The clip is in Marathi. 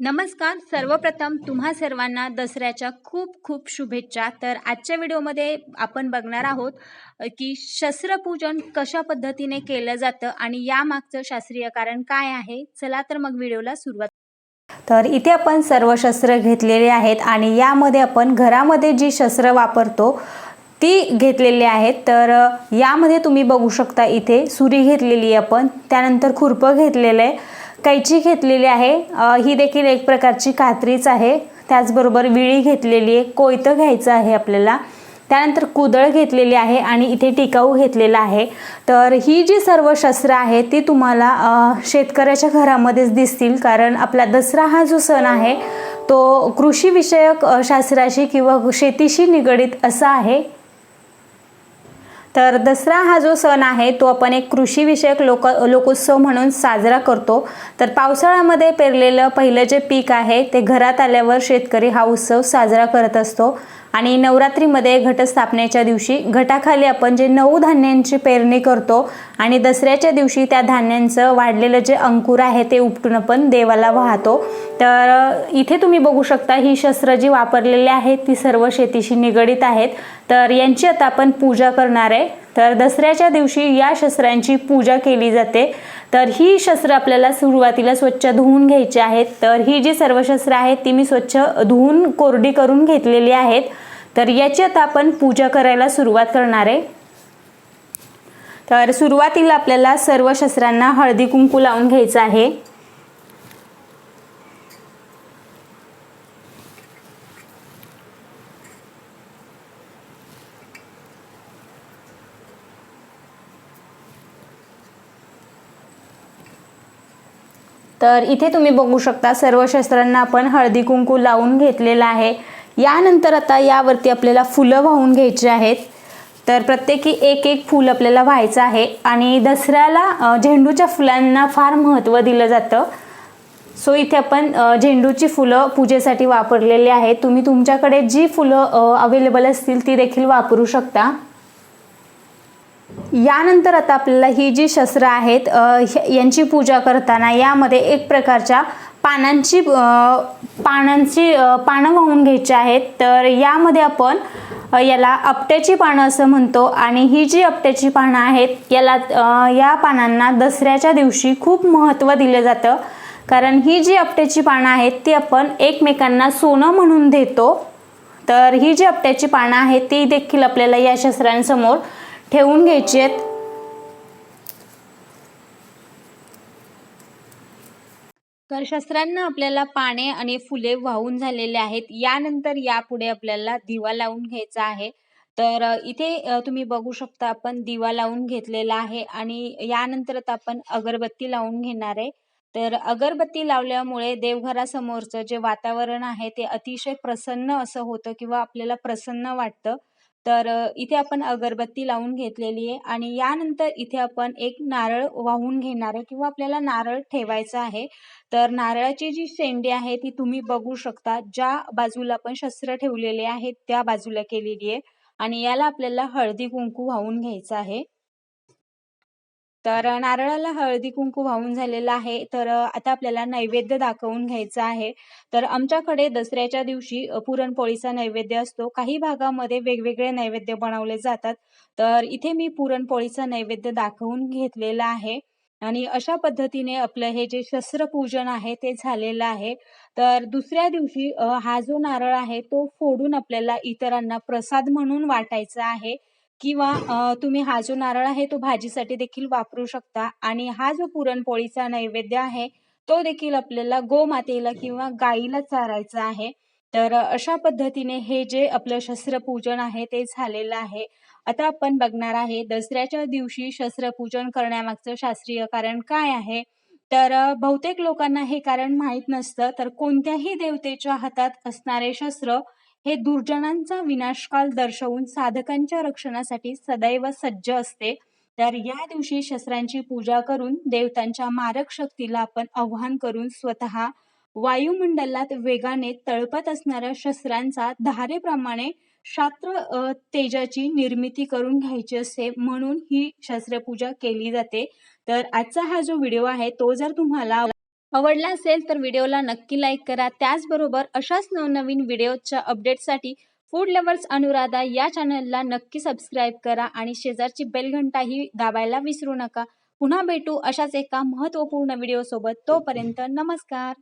नमस्कार. सर्वप्रथम तुम्हा सर्वांना दसऱ्याच्या खूप खूप शुभेच्छा. तर आजच्या व्हिडिओमध्ये आपण बघणार आहोत की शस्त्रपूजन कशा पद्धतीने केलं जातं आणि यामागचं शास्त्रीय कारण काय आहे? चला तर मग व्हिडिओला सुरुवात तर इथे आपण सर्व शस्त्र घेतलेले आहेत आणि यामध्ये आपण घरामध्ये जी शस्त्र वापरतो ती घेतलेली आहेत. तर यामध्ये तुम्ही बघू शकता इथे सुरी घेतलेली आहे आपण त्यानंतर खुरपं घेतलेलं आहे. कैची घेतलेली आहे. ही देखील एक प्रकारची कात्रीच आहे. त्याचबरोबर विळी घेतलेली आहे. कोयतं घ्यायचं आहे आपल्याला. त्यानंतर कुदळ घेतलेली आहे आणि इथे टिकाऊ घेतलेला आहे. तर ही जी सर्व शस्त्र आहे ती तुम्हाला शेतकऱ्याच्या घरामध्येच दिसतील. कारण आपला दसरा हा जो सण आहे तो कृषीविषयक शास्त्राशी किंवा शेतीशी निगडीत असा आहे. तर दसरा हा जो सण आहे तो आपण एक कृषीविषयक लोक लोकोत्सव म्हणून साजरा करतो. तर पावसाळ्यामध्ये पेरलेलं पहिलं जे पीक आहे ते घरात आल्यावर शेतकरी हा उत्सव साजरा करत असतो. आणि नवरात्रीमध्ये घटस्थापनेच्या दिवशी घटाखाली आपण जे नऊ धान्यांची पेरणी करतो आणि दसऱ्याच्या दिवशी त्या धान्यांचं वाढलेलं जे अंकुर आहे ते उपटून आपण देवाला वाहतो. तर इथे तुम्ही बघू शकता ही शस्त्र जी वापरलेली आहेत ती सर्व शेतीशी निगडीत आहेत. तर यांची आता आपण पूजा करणार आहे. तर दसऱ्याच्या दिवशी या शस्त्रांची पूजा केली जाते. तर ही शस्त्र आपल्याला सुरुवातीला स्वच्छ धुवून घ्यायची आहेत. तर ही जी सर्व शस्त्र आहेत ती मी स्वच्छ धुवून कोरडी करून घेतलेली आहेत. तर याची आता आपण पूजा करायला सुरुवात करणार आहे. तर सुरुवातीला आपल्याला सर्व शस्त्रांना हळदी कुंकू लावून घ्यायचं आहे. तर इथे तुम्ही बघू शकता सर्व शस्त्रांना आपण हळदी कुंकू लावून घेतलेलं आहे. यानंतर आता यावरती आपल्याला फुलं वाहून घ्यायची आहेत. तर प्रत्येकी एक एक फूल आपल्याला व्हायचं आहे आणि दसऱ्याला झेंडूच्या फुलांना फार महत्त्व दिलं जातं. सो इथे आपण झेंडूची फुलं पूजेसाठी वापरलेली आहेत. तुम्ही तुमच्याकडे जी फुलं अवेलेबल असतील ती देखील वापरू शकता. यानंतर आता आपल्याला ही जी शस्त्र आहेत यांची पूजा करताना यामध्ये एक प्रकारच्या पानांची पानांची पानं वाहून घ्यायची आहेत. तर यामध्ये आपण याला आपट्याची पानं असं म्हणतो आणि ही जी आपट्याची पानं आहेत याला या पानांना दसऱ्याच्या दिवशी खूप महत्त्व दिलं जातं. कारण ही जी आपट्याची पानं आहेत ती आपण एकमेकांना सोनं म्हणून देतो. तर ही जी आपट्याची पानं आहेत ती देखील आपल्याला या शस्त्रांसमोर ठेवून घ्यायची आहेत. तर शस्त्रांना आपल्याला पाने आणि फुले वाहून झालेले आहेत. यानंतर यापुढे आपल्याला दिवा लावून घ्यायचा आहे. तर इथे तुम्ही बघू शकता आपण दिवा लावून घेतलेला आहे आणि यानंतर आपण अगरबत्ती लावून घेणार आहे. तर अगरबत्ती लावल्यामुळे देवघरासमोरचं जे वातावरण आहे ते अतिशय प्रसन्न असं होतं किंवा आपल्याला प्रसन्न वाटतं. तर इथे आपण अगरबत्ती लावून घेतलेली आहे आणि यानंतर इथे आपण एक नारळ वाहून घेणार आहे किंवा आपल्याला नारळ ठेवायचा आहे. तर नारळाची जी शेंडी आहे ती तुम्ही बघू शकता. ज्या बाजूला आपण शस्त्र ठेवलेले आहेत त्या बाजूला केलेली आहे आणि याला आपल्याला हळदी कुंकू वाहून घ्यायचं आहे. तर नारळाला हळदी कुंकू वाहून झालेलं आहे. तर आता आपल्याला नैवेद्य दाखवून घ्यायचा आहे. तर आमच्याकडे दसऱ्याच्या दिवशी पुरणपोळीचा नैवेद्य असतो. काही भागामध्ये वेगवेगळे नैवेद्य बनवले जातात. तर इथे मी पुरणपोळीचा नैवेद्य दाखवून घेतलेला आहे. आणि अशा पद्धतीने आपलं हे जे शस्त्रपूजन आहे ते झालेलं आहे. तर दुसऱ्या दिवशी हा जो नारळ आहे तो फोडून आपल्याला इतरांना प्रसाद म्हणून वाटायचा आहे. किंवा अ, तुम्ही हा जो नारळ आहे तो भाजीसाठी देखील वापरू शकता. आणि हा जो पुरणपोळीचा नैवेद्य आहे तो देखील आपल्याला गोमातेला किंवा गाईला चारायचा आहे. तर अशा पद्धतीने हे जे आपलं शस्त्रपूजन आहे ते झालेलं आहे. आता आपण बघणार आहे दसऱ्याच्या दिवशी शस्त्रपूजन करण्यामागचं शास्त्रीय कारण काय आहे? तर बहुतेक लोकांना हे कारण माहीत नसतं. तर कोणत्याही देवतेच्या हातात असणारे शस्त्र हे दुर्जनांचा विनाशकाल दर्शवून साधकांच्या रक्षणासाठी सदैव सज्ज असते. तर या दिवशी शस्त्रांची पूजा करून देवतांच्या मारक शक्तीला आपण आव्हान करून स्वतः वायुमंडलात वेगाने तळपत असणाऱ्या शस्त्रांचा धारेप्रमाणे शास्त्र तेजाची निर्मिती करून घ्यायची असते म्हणून ही शस्त्रपूजा केली जाते. तर आजचा हा जो व्हिडिओ आहे तो जर तुम्हाला आवडला असेल तर व्हिडिओला नक्की लाईक करा. त्याचबरोबर अशाच नवनवीन व्हिडिओच्या अपडेटसाठी फूड लवर्स अनुराधा या चॅनलला नक्की सबस्क्राईब करा आणि शेजारची बेलघंटाही दाबायला विसरू नका. पुन्हा भेटू अशाच एका महत्त्वपूर्ण व्हिडिओसोबत. तोपर्यंत नमस्कार.